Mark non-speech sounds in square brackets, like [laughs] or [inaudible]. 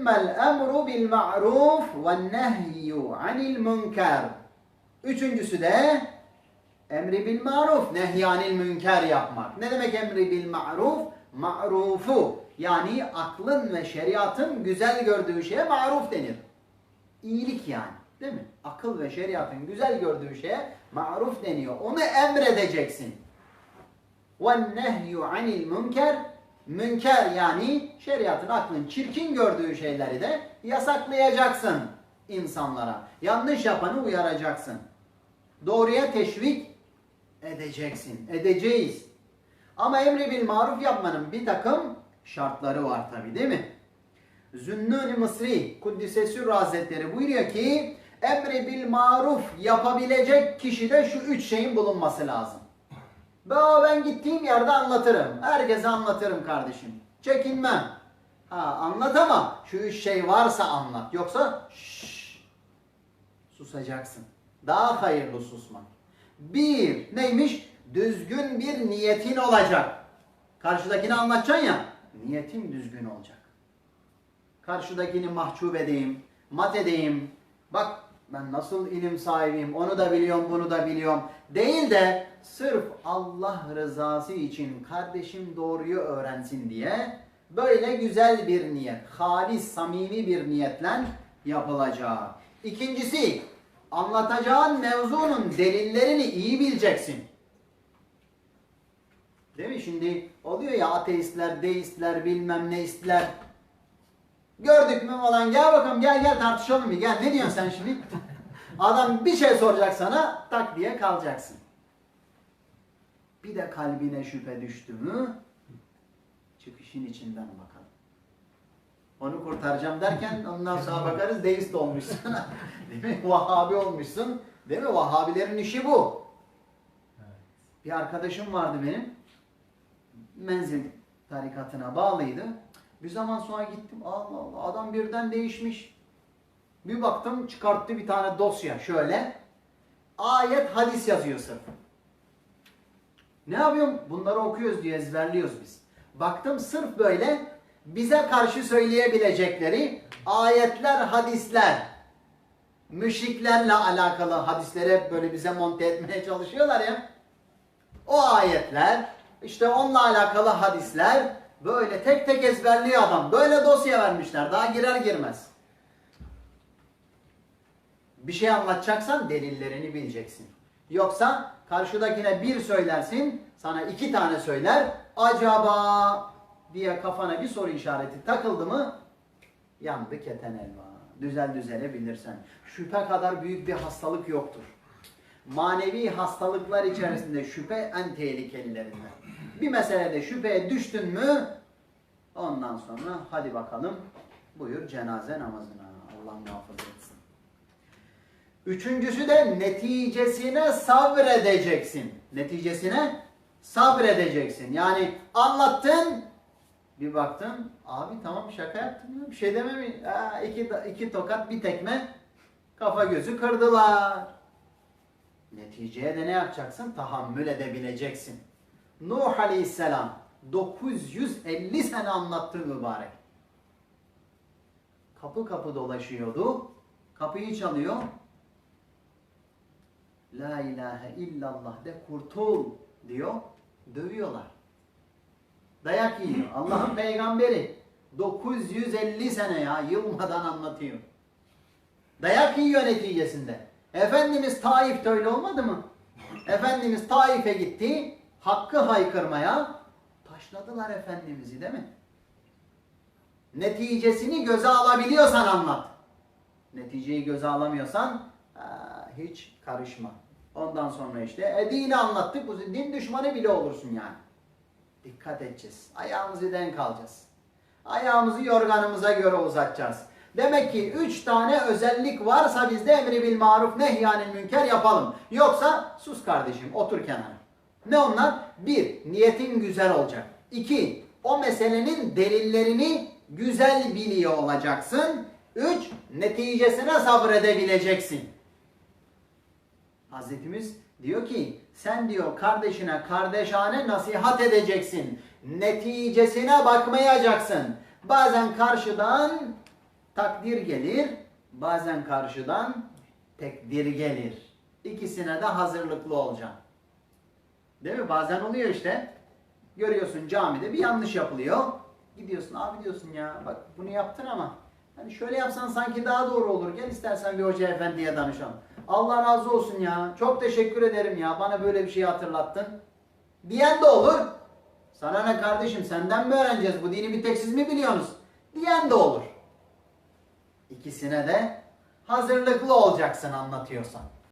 Sümmel emru bil ma'ruf ve nehyu anil münker. Üçüncüsü de emri bil maruf, nehyanil münker yapmak. Ne demek emri bil ma'ruf? Ma'rufu yani aklın ve şeriatın güzel gördüğü şeye maruf denir. İyilik yani. Değil mi? Akıl ve şeriatın güzel gördüğü şeye maruf deniyor. Onu emredeceksin. Ve nehyu anil münker yani şeriatın aklın çirkin gördüğü şeyleri de yasaklayacaksın insanlara. Yanlış yapanı uyaracaksın. Doğruya teşvik edeceksin. Edeceğiz. Ama emri bil maruf yapmanın bir takım şartları var tabi değil mi? Zünnun-i Mısri Kuddise Sürr Hazretleri buyuruyor ki emri bil maruf yapabilecek kişide şu üç şeyin bulunması lazım. Ben, ben gittiğim yerde anlatırım. Herkese anlatırım kardeşim. Çekinmem. Ha, anlat ama şu üç şey varsa anlat. Yoksa şşş, susacaksın. Daha hayırlı susmak. Bir, neymiş? Düzgün bir niyetin olacak. Karşıdakini anlatacaksın ya, niyetin düzgün olacak. Karşıdakini mahcup edeyim, mat edeyim. Bak ben nasıl ilim sahibiyim, onu da biliyorum, bunu da biliyorum. Değil de sırf Allah rızası için kardeşim doğruyu öğrensin diye böyle güzel bir niyet, halis, samimi bir niyetle yapılacak. İkincisi, anlatacağın mevzunun delillerini iyi bileceksin. Değil mi? Şimdi oluyor ya ateistler, deistler, bilmem ne istler. Gördük mü falan gel bakalım gel gel tartışalım bir gel. Ne diyorsun sen şimdi? [laughs] Adam bir şey soracak sana tak diye kalacaksın. Bir de kalbine şüphe düştü mü çıkışın içinden bakalım. Onu kurtaracağım derken ondan sonra bakarız deist olmuşsun. [laughs] Değil mi? Vahabi olmuşsun. Değil mi? Vahabilerin işi bu. Bir arkadaşım vardı benim. Menzil tarikatına bağlıydı. Bir zaman sonra gittim. Allah Allah adam birden değişmiş. Bir baktım çıkarttı bir tane dosya şöyle. Ayet hadis yazıyor sırf. Ne yapıyorum? Bunları okuyoruz diye ezberliyoruz biz. Baktım sırf böyle bize karşı söyleyebilecekleri ayetler, hadisler, müşriklerle alakalı hadisleri hep böyle bize monte etmeye [laughs] çalışıyorlar ya. O ayetler, işte onunla alakalı hadisler böyle tek tek ezberliyor adam. Böyle dosya vermişler daha girer girmez. Bir şey anlatacaksan delillerini bileceksin. Yoksa karşıdakine bir söylersin, sana iki tane söyler. Acaba diye kafana bir soru işareti takıldı mı yandı keten elma. Düzel düzelebilirsen. Şüphe kadar büyük bir hastalık yoktur. Manevi hastalıklar içerisinde şüphe en tehlikelilerinden. Bir meselede şüpheye düştün mü ondan sonra hadi bakalım buyur cenaze namazına. Allah muhafaza. Üçüncüsü de neticesine sabredeceksin. Neticesine sabredeceksin. Yani anlattın bir baktın abi tamam şaka yaptım ya bir şey deme mi? Ha, iki, iki tokat bir tekme kafa gözü kırdılar. Neticeye de ne yapacaksın? Tahammül edebileceksin. Nuh Aleyhisselam 950 sene anlattı mübarek. Kapı kapı dolaşıyordu. Kapıyı çalıyor. La ilahe illallah de kurtul diyor. Dövüyorlar. Dayak yiyor. Allah'ın peygamberi 950 sene ya yılmadan anlatıyor. Dayak yiyor neticesinde. Efendimiz Taif'te öyle olmadı mı? Efendimiz Taif'e gitti. Hakkı haykırmaya taşladılar Efendimiz'i değil mi? Neticesini göze alabiliyorsan anlat. Neticeyi göze alamıyorsan hiç karışma. Ondan sonra işte e, dini anlattık. Bu din düşmanı bile olursun yani. Dikkat edeceğiz. Ayağımızı denk alacağız. Ayağımızı yorganımıza göre uzatacağız. Demek ki üç tane özellik varsa bizde emri bil maruf nehyanil münker yapalım. Yoksa sus kardeşim otur kenara. Ne onlar? Bir, niyetin güzel olacak. İki, o meselenin delillerini güzel biliyor olacaksın. Üç, neticesine sabredebileceksin. Hazretimiz diyor ki sen diyor kardeşine kardeşane nasihat edeceksin. Neticesine bakmayacaksın. Bazen karşıdan takdir gelir, bazen karşıdan tekdir gelir. İkisine de hazırlıklı olacaksın. Değil mi? Bazen oluyor işte. Görüyorsun camide bir yanlış yapılıyor. Gidiyorsun abi diyorsun ya bak bunu yaptın ama hani şöyle yapsan sanki daha doğru olur. Gel istersen bir hoca efendiye danışalım. Allah razı olsun ya. Çok teşekkür ederim ya. Bana böyle bir şey hatırlattın. Diyen de olur. Sana ne kardeşim senden mi öğreneceğiz? Bu dini bir tek siz mi biliyorsunuz? Diyen de olur. İkisine de hazırlıklı olacaksın anlatıyorsan.